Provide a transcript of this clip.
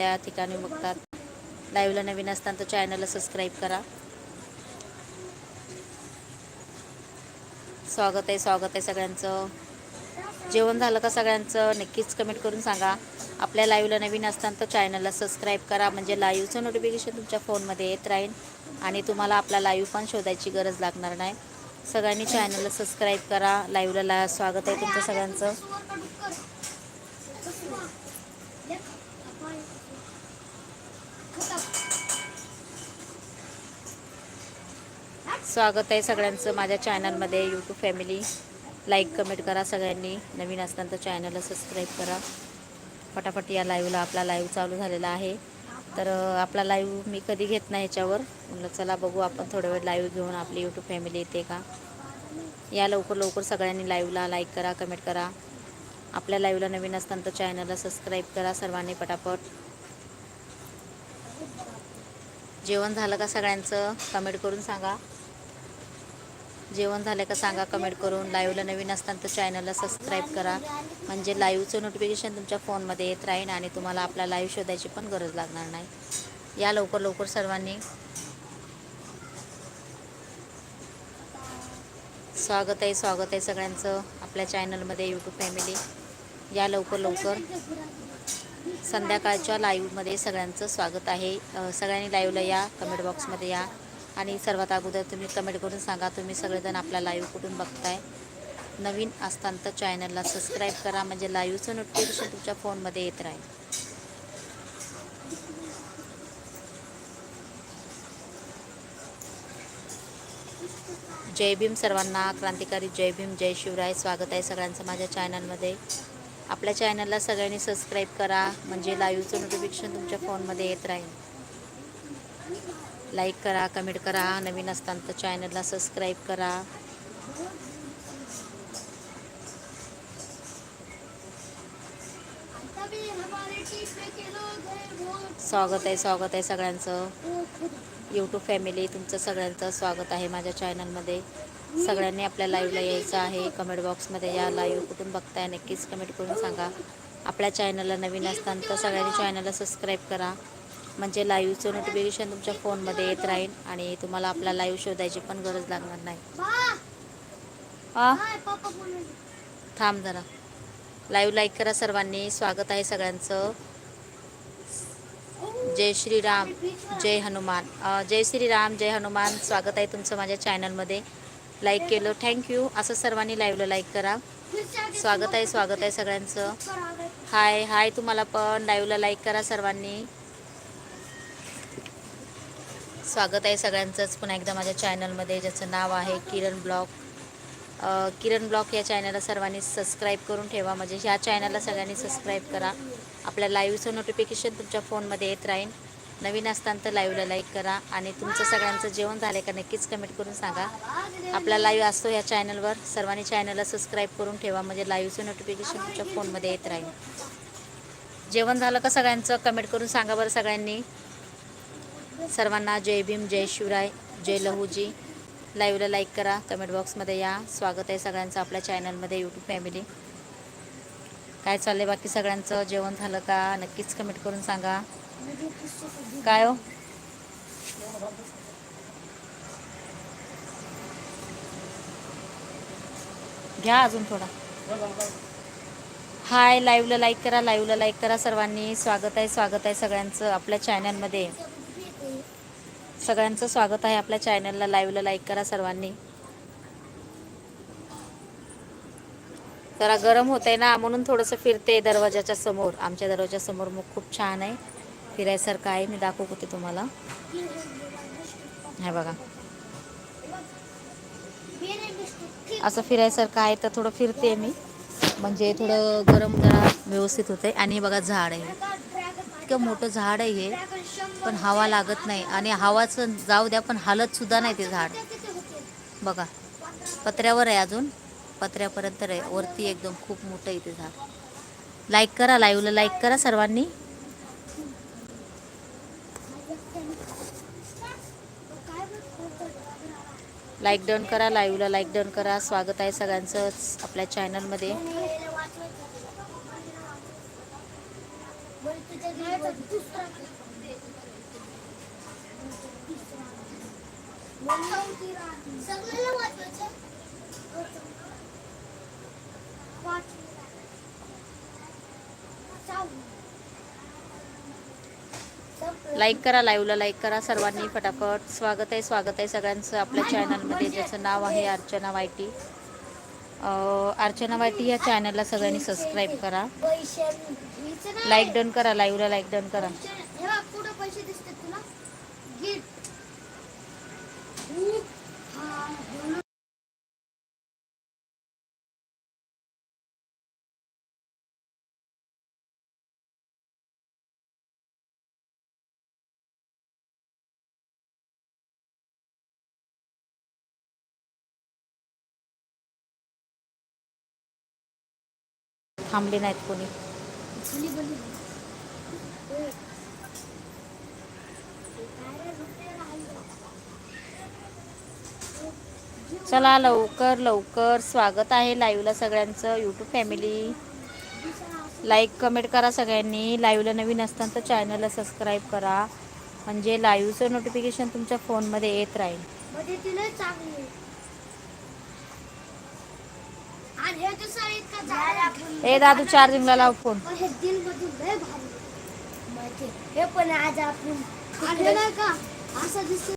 त्या ठिकाणी बघतात. लाईव्हला नवीन असताना तर चॅनलला सबस्क्राईब करा. स्वागत आहे स्वागत आहे सगळ्यांचं. जेवण झालं का सगळ्यांचं? नक्कीच कमेंट करून सांगा. आपल्या लाईव्हला नवीन असताना तर चॅनलला सबस्क्राईब करा. म्हणजे लाईव्हचं नोटिफिकेशन तुमच्या फोनमध्ये येत राहील. आणि तुम्हाला आपला लाईव्ह पण शोधायची गरज लागणार नाही. सगळ्यांनी चॅनलला सबस्क्राईब करा. लाईव्हला ला स्वागत आहे तुमचं सगळ्यांचं. स्वागत आहे सगळ्यांचं माझ्या चॅनलमध्ये यूट्यूब फॅमिली लाईक कमेंट करा सगळ्यांनी. नवीन असताना तर चॅनलला सबस्क्राईब करा. फटाफट या लाईव्हला आपला लाईव्ह चालू झालेला आहे. तर आपला लाईव्ह मी कधी घेत नाही याच्यावर म्हणलं चला बघू आपण थोडा वेळ लाईव्ह घेऊन आपली यूट्यूब फॅमिली येते का? या लवकर लवकर सगळ्यांनी लाईव्हला लाईक करा कमेंट करा. आपल्या लाईव्हला नवीन असताना तर चॅनलला सबस्क्राईब करा सर्वांनी पटापट जेवण झालं का सगळ्यांचं कमेंट करून सांगा. जेवण झालं का सांगा कमेंट करून. लाईव्हला नवीन असताना तर चॅनलला सबस्क्राईब करा. म्हणजे लाईव्हचं नोटिफिकेशन तुमच्या फोनमध्ये येत राहील आणि तुम्हाला आपला लाईव्ह शोधायची पण गरज लागणार नाही. या लवकर लवकर सर्वांनी. स्वागत आहे स्वागत आहे सगळ्यांचं. आपल्या चॅनलमध्ये यूट्यूब फॅमिली या लवकर लवकर. संध्याकाळच्या लाईव्हमध्ये सगळ्यांचं स्वागत आहे. सगळ्यांनी लाईव्हला या कमेंट बॉक्समध्ये या. आणि सर्वात अगोदर तुम्ही कमेंट करून सांगा तुम्ही सगळेजण आपला लाईव्ह कुठून बघताय? नवीन असतांत चॅनलला सबस्क्राईब करा म्हणजे लाईव्हचं नोटिफिकेशन तुमच्या फोनमध्ये येत राहील. जय भीम सर्वांना क्रांतिकारी जय भीम जय शिवराय. स्वागत आहे सगळ्यांचं माझ्या चॅनलमध्ये आपल्या चॅनलला सगळ्यांनी सबस्क्राईब करा. म्हणजे लाईव्हचं नोटिफिकेशन तुमच्या फोनमध्ये येत राहील. लाईक करा कमेंट करा नवीन असताना तर चॅनलला सबस्क्राईब करा. स्वागत आहे स्वागत आहे सगळ्यांचं. यूट्यूब फॅमिली तुमचं सगळ्यांचं स्वागत आहे माझ्या चॅनलमध्ये सगळ्यांनी आपल्या लाईव्हला यायचं आहे. कमेंट बॉक्समध्ये या लाईव्ह कुठून बघताय नक्कीच कमेंट करून सांगा. आपल्या चॅनलला नवीन असताना तर सगळ्यांनी चॅनलला सबस्क्राईब करा. म्हणजे लाईव्हचं नोटिफिकेशन तुमच्या फोनमध्ये येत राहील आणि तुम्हाला आपला लाईव्ह शोधायची पण गरज लागणार नाही. थांब जरा. लाईव्ह लाईक करा सर्वांनी. स्वागत आहे सगळ्यांचं. जय श्रीराम जय हनुमान. जय श्रीराम जय हनुमान. स्वागत आहे तुमचं माझ्या चॅनलमध्ये लाईक केलं. थँक्यू असं सर्वांनी लाईव्हला लाईक करा. स्वागत आहे स्वागत आहे सगळ्यांचं. हाय हाय तुम्हाला पण. लाईव्हला लाईक करा सर्वांनी. स्वागत आहे सगळ्यांचंच. पुन्हा एकदा माझ्या चॅनलमध्ये ज्याचं नाव आहे किरण ब्लॉग किरण ब्लॉग या चॅनलला सर्वांनी सबस्क्राईब करून ठेवा. म्हणजे ह्या चॅनलला सगळ्यांनी सबस्क्राईब करा. आपल्या लाईव्हचं नोटिफिकेशन तुमच्या फोनमध्ये येत राहील नवीन असताना तर लाईव्हला लाईक करा आणि तुमचं सगळ्यांचं जेवण झालं का नक्कीच कमेंट करून सांगा. आपला लाईव्ह असतो या चॅनलवर सर्वांनी चॅनलला सबस्क्राईब करून ठेवा म्हणजे लाईव्हचं नोटिफिकेशन तुमच्या फोनमध्ये येत राहील. जेवण झालं का सगळ्यांचं? कमेंट करून सांगा बरं सगळ्यांनी. सर्वांना जय भीम जय शिवराय जय लहूजी. लाईव्हला लाईक करा कमेंट बॉक्समध्ये या. स्वागत आहे सगळ्यांचं आपल्या चॅनलमध्ये यूट्यूब फॅमिली काय चाललं आहे बाकी सगळ्यांचं? जेवण झालं का? नक्कीच कमेंट करून सांगा. काय हो? घ्या अजून थोडा. हाय लाईव्हला लाईक करा लाईव्हला लाईक करा. सर्वांनी स्वागत आहे स्वागत आहे सगळ्यांचं आपल्या चॅनलमध्ये सगळ्यांचं स्वागत आहे आपल्या चॅनलला लाईव्हला लाईक करा सर्वांनी. जरा गरम होत आहे ना म्हणून थोडंसं फिरते दरवाजाच्या समोर. आमच्या दरवाजासमोर मग खूप छान आहे. फिरायसारखं आहे मी दाखवते तुम्हाला. हे बघा. असं फिरायसारखं आहे तर थोडं फिरते मी. म्हणजे थोडं गरम जरा व्यवस्थित होते आणि हे बघा झाड आहे. इतकं मोठं झाड आहे हे. पण हवा लागत नाही. आणि हवाचं जाऊ द्या पण हालत सुद्धा नाही ते झाड. बघा. पत्र्यावर आहे अजून. पत्र्यापर्यंत आहे वरती एकदम खूप मोठं आहे ते झाड. लाईक करा लाईव्हला लाईक करा सर्वांनी. लाईक डन करा लाईव्हला लाईक डन करा. स्वागत आहे सगळ्यांचंच आपल्या चॅनलमध्ये. लाईक करा लाईव्हला लाईक करा. सर्वांनी फटाफट स्वागत आहे स्वागत आहे सगळ्यांचं आपल्या चॅनलमध्ये. ज्याचं नाव आहे अर्चना वायटी. अर्चना वायटी या चॅनलला सगळ्यांनी सबस्क्राईब करा. लाईक डन करा लाईव्हला लाईक डन करा. थांबले नाहीत कोणी. चला लवकर लवकर. स्वागत आहे लाईव्हला सगळ्यांचं. यूट्यूब फॅमिली लाईक कमेंट करा सगळ्यांनी. लाईव्हला नवीन असताना तर चॅनलला सबस्क्राईब करा. म्हणजे लाईव्हचं नोटिफिकेशन तुमच्या फोनमध्ये येत राहील म्हणजे तिला चांगली आहे. आणि हे दादू चार्जिंगला लाव फोन हे दिल मधून लय भारी माहिती हे पण आज आपण हे नाही का असं दिसत